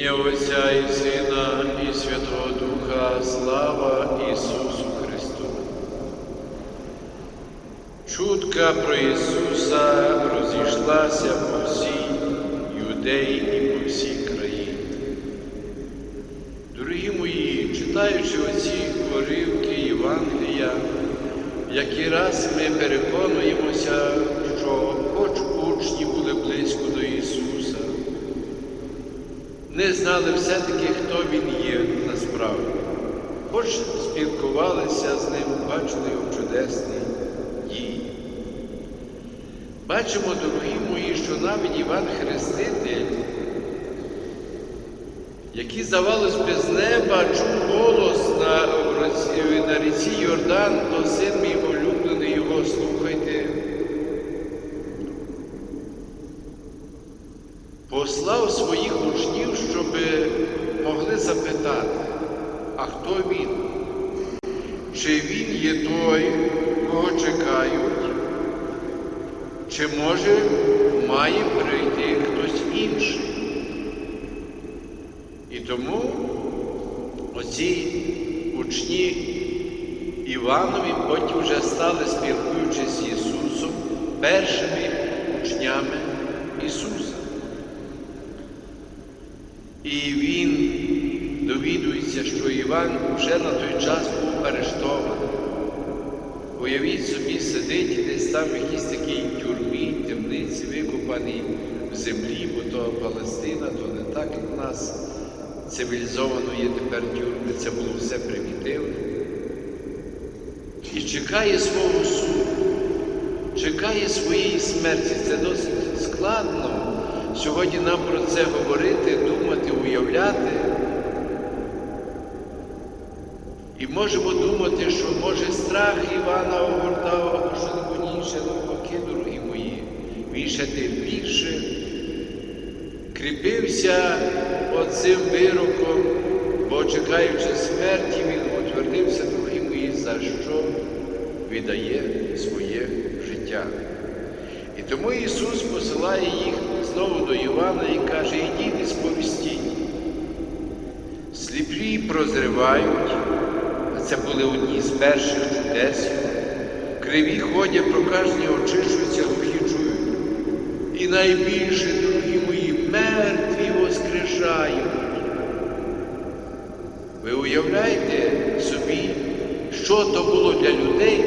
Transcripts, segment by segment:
ім'я Отця і Сина, і Святого Духа, слава Ісусу Христу. Чутка про Ісуса розійшлася по всій Юдеї і по всій країні. Дорогі мої, читаючи оці уривки Євангелія, який раз ми переконуємося, що хоч учні були близько до Ісуса, не знали все-таки, хто Він є насправді. Хоч спілкувалися з ним, бачили його чудесні дії. Бачимо, дорогі мої, що навіть Іван Хреститель, який, здавалось би, з неба чув голос на, на ріці Йордан, то син мій улюблений його, слухайте. Послав своїх учнів, щоб могли запитати, а хто він? Чи він є той, кого чекають? Чи може має прийти хтось інший? І тому оці учні Іванові потім вже стали, спілкуючись з Ісусом, першими учнями Ісуса. І він довідується, що Іван вже на той час був арештований. Уявіть собі, сидить десь там в якійсь такій тюрмі, темниці, викопаній в землі, бо то Палестина, то не так, як в нас цивілізовано є тепер тюрми, це було все примітивно. І чекає свого суду, чекає своєї смерті. Це досить складно сьогодні нам про це говорити, думати, уявляти. І можемо думати, що може страх Івана огортав або що інше, навпаки, дорогі мої. Він ще тим більше кріпився оцим вироком, бо чекаючи смерті, він утвердився, дорогі мої, за що віддає своє життя. І тому Ісус посилає їх знову до Івана і каже, ідіть і сповістіть. Сліпі прозривають, а це були одні з перших чудес. Криві ходять, прокажені очищуються, глухі чують. І найбільше, дорогі мої, мертві воскрешають. Ви уявляєте собі, що то було для людей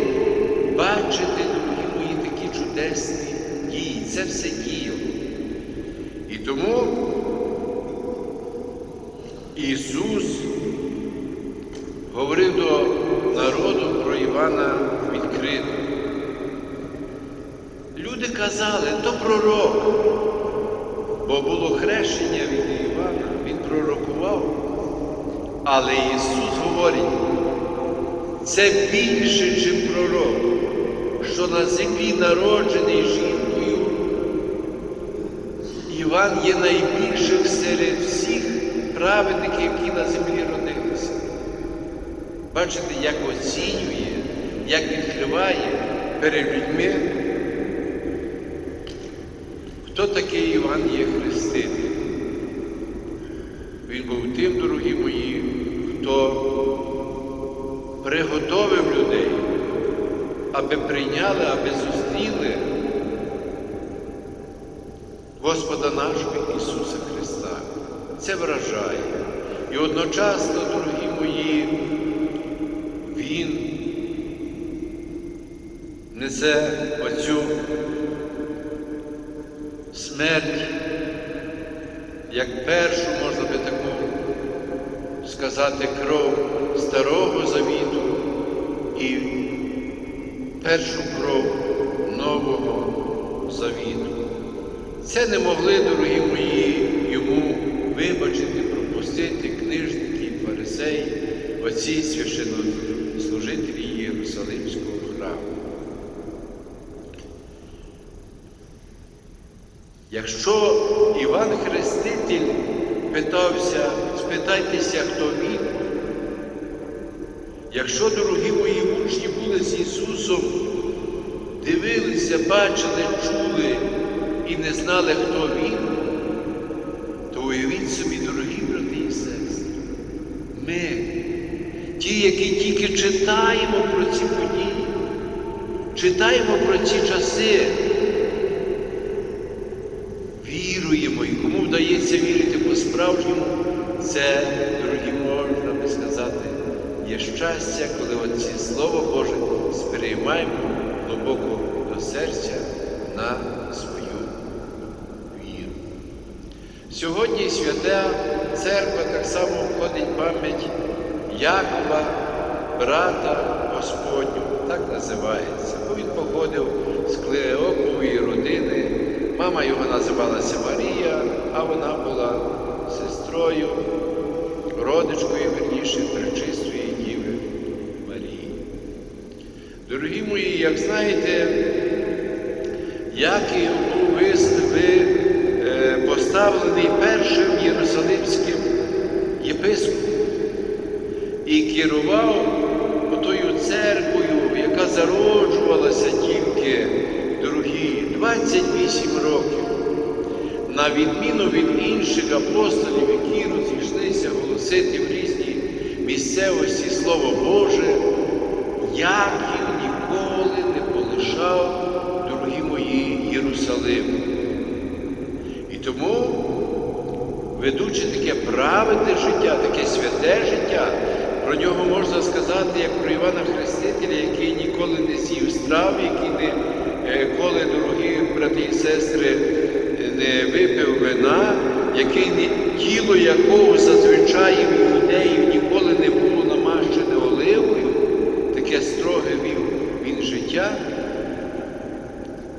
бачити, дорогі мої, такі чудесні дії. Це все діяло. Тому Ісус говорив до народу про Івана відкрито. Люди казали, то пророк, бо було хрещення від Івана, він пророкував. Але Ісус говорить, це більше, чим пророк, що на землі народжений жінкою. Іван є найбільшим серед всіх праведників, які на землі родилися. Бачите, як оцінює, як відкриває перед людьми. Хто такий Іван є Хреститель? Він був тим, дорогі мої, хто приготовив людей, аби прийняли, аби зустріли Господа нашого Ісуса Христа. Це вражає. І одночасно, дорогі мої, Він несе оцю смерть, як першу, можна би таку сказати, кров старого завіту і першу кров нового завіту. Це не могли, дорогі мої, йому вибачити, пропустити книжники, фарисеї, оці священнослужителі Єрусалимського храму. Якщо Іван Хреститель питався, спитайтеся, хто він, якщо, дорогі мої учні були з Ісусом, дивилися, бачили, чули і не знали, хто він, то уявіть собі, дорогі брати і сестри, ми, ті, які тільки читаємо про ці події, читаємо про ці часи, віруємо і кому вдається вірити по-справжньому, це, дорогі можна би сказати, є щастя, коли оці Слово Боже сприймаємо глибоко до серця на. Сьогодні свята церква так само входить пам'ять Якова, брата Господнього, так називається. Бо він походив з Клеопової родини. Мама його називалася Марія, а вона була сестрою, родичкою, верніше, пречистої Діви Марії. Дорогі мої, як знаєте, Яків поставлений першим єрусалимським єпископом і керував отою церквою, яка зароджувалася тільки дорогі 28 років. На відміну від інших апостолів, які розійшлися голосити в різні місцевості Слово Боже, Яків ніколи не полишав, дорогі мої, Єрусалим. І тому, ведучи таке праведне життя, таке святе життя, про нього можна сказати, як про Івана Хрестителя, який ніколи не з'їв страв, який не е, дорогі брати і сестри, е, не випив вина, який тіло якого зазвичай в юдеїв ніколи не було намащене оливою, таке строге вів він життя,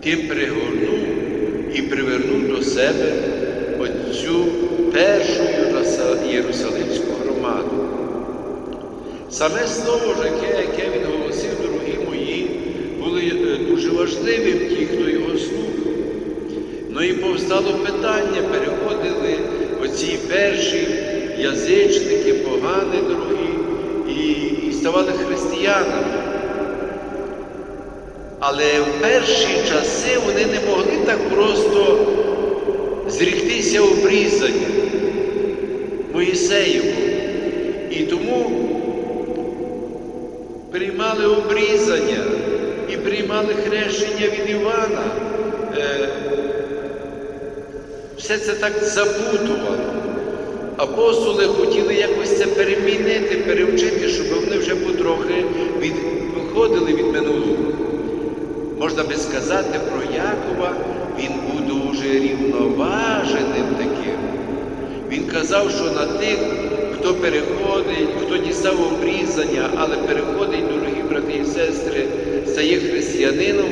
тим пригорнув і привернув до себе оцю першу Єруса- Єрусалимську громаду. Саме слово яке, він голосив, дорогі мої, було е, дуже важливим ті, хто його слухав. Ну і повстало питання, переходили оці перші язичники, погани, дорогі, і, і ставали християнами. Але в перші часи вони не могли так просто зріктися обрізання Моїсеєву. І тому приймали обрізання і приймали хрещення від Івана. Е, Все це так запутувало. Апостоли хотіли якось це перемінити, перевчити, щоб вони вже потрохи від, виходили від минулого. Можна би сказати про Якова, він був дуже рівноваженим таким. Казав, що на тих, хто переходить, хто дістав обрізання, але переходить, дорогі брати і сестри, стає християнином,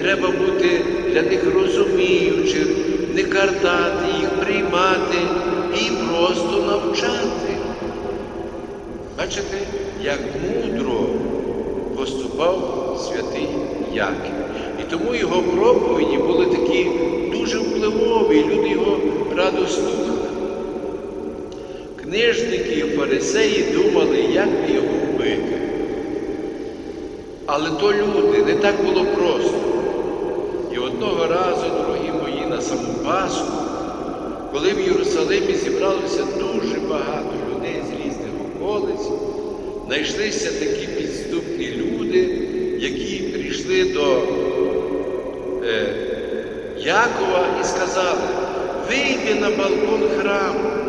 треба бути для них розуміючим, не картати їх, приймати і просто навчати. Бачите, як мудро поступав святий Яків. І тому його проповіді були такі дуже впливові, люди його радо слухали. Книжники і фарисеї думали, як його вбити. Але то люди, не так було просто. І одного разу, дорогі мої, на саму Пасху, коли в Єрусалимі зібралося дуже багато людей з різних околиць, знайшлися такі підступні люди, які прийшли до е, Якова і сказали, вийди на балкон храму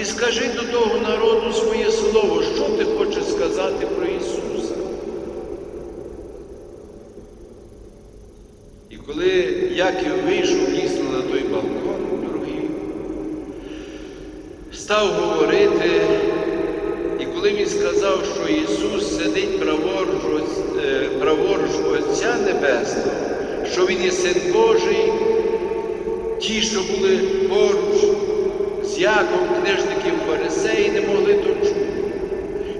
і скажи до того народу своє слово, що ти хочеш сказати про Ісуса. І коли Яків вийшов дійсно на той балкон, другий, став говорити, і коли він сказав, що Ісус сидить праворуч, е, праворуч Отця Небесного, що Він є Син Божий, ті, що були поруч з Яком, книжників фарисеї, не могли то чути.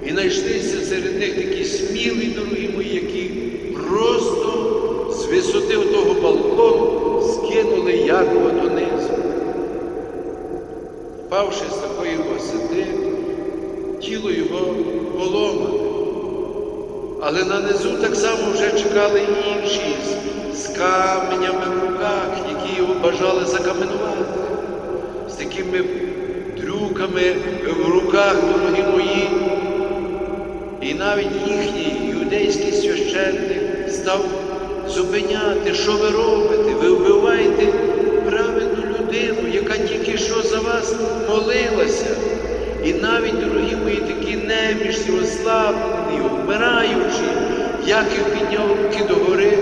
І знайшлися серед них такі смілі, дорогі мої, які просто з висоти того балкону скинули Якова донизу. Впавши з такої висоти, тіло його поломане. Але на низу так само вже чекали інші з каменями в руках, які його бажали закаменувати, з такими трюками в руках, дорогі мої. І навіть їхній юдейський священник став зупиняти, що ви робите? Ви вбиваєте праведну людину, яка тільки що за вас молилася. І навіть, дорогі мої, такі немічні, ослаблені, вмираючи, Яків підняв руки догори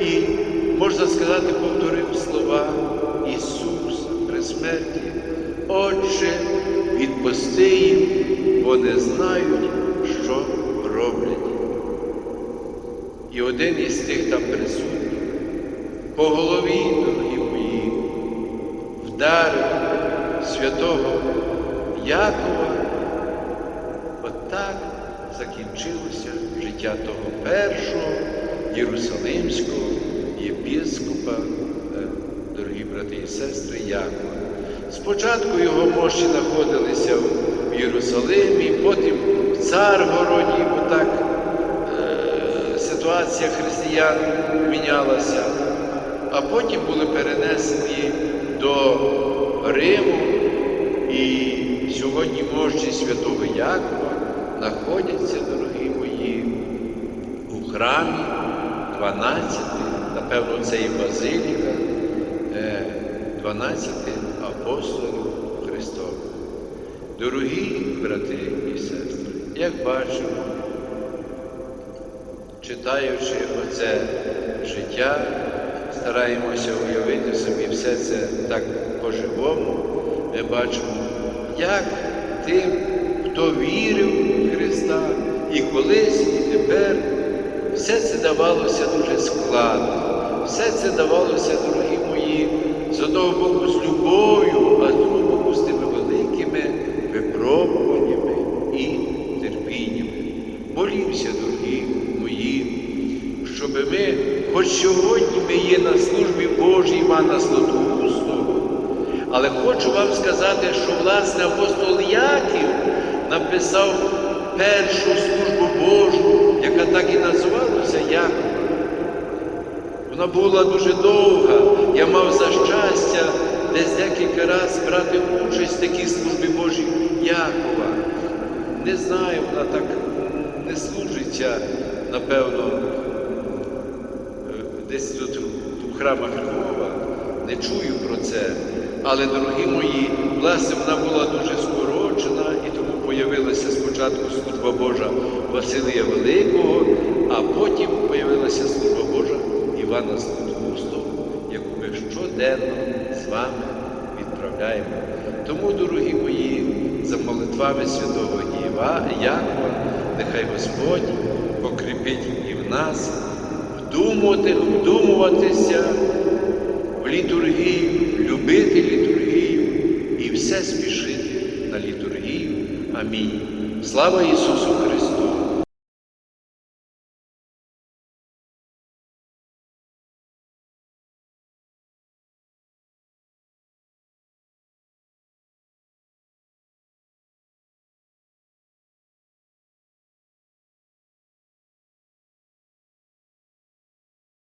і, можна сказати, повторив слова Ісуса при смерті. Отче, відпусти їм, бо не знають, що роблять. І один із тих там присутніх по голові, дорогі мої, вдарив святого Якова. Отак закінчилося життя того першого Єрусалимського єпископа, е, дорогі брати і сестри, Якова. Спочатку його мощі знаходилися в Єрусалимі, потім в Царгороді, бо так е, ситуація християн мінялася, а потім були перенесені до Риму, і сьогодні мощі святого Якова знаходяться, дорогі мої, у храмі 12, напевно, це і Базиліка, е, 12 апостолів Христових. Дорогі брати і сестри, як бачимо, читаючи оце життя, стараємося уявити собі все це так по-живому, ми бачимо, як тим, хто вірив в Христа і колись, і тепер, все це давалося дуже складно, все це давалося, дорогі мої, з одного боку з любов'ю, а з другого боку з тими великими випробуваннями і терпіннями. Молімося, дорогі мої, щоб ми, хоч сьогодні ми є на службі Божій Івана Златоустого, але хочу вам сказати, що власне апостол Яків написав першу службу Божу, яка так і називалася Якова. Вона була дуже довга. Я мав за щастя десь декілька разів брати участь в такій службі Божій Якова. Не знаю, вона так не служиться, напевно, десь тут в храмах Львова, не чую про це. Але, дорогі мої, власне, вона була дуже скорочена, і тому появилася спочатку служба Божа Василія Великого, а потім появилася служба Божа Івана Златоустого, яку ми щоденно з вами відправляємо. Тому, дорогі мої, за молитвами святого Іва, Якова, нехай Господь покріпить і в нас вдумувати, вдумуватися в літургію, любити літургію і все спішити на літургію. Амінь. Слава Ісусу Христу!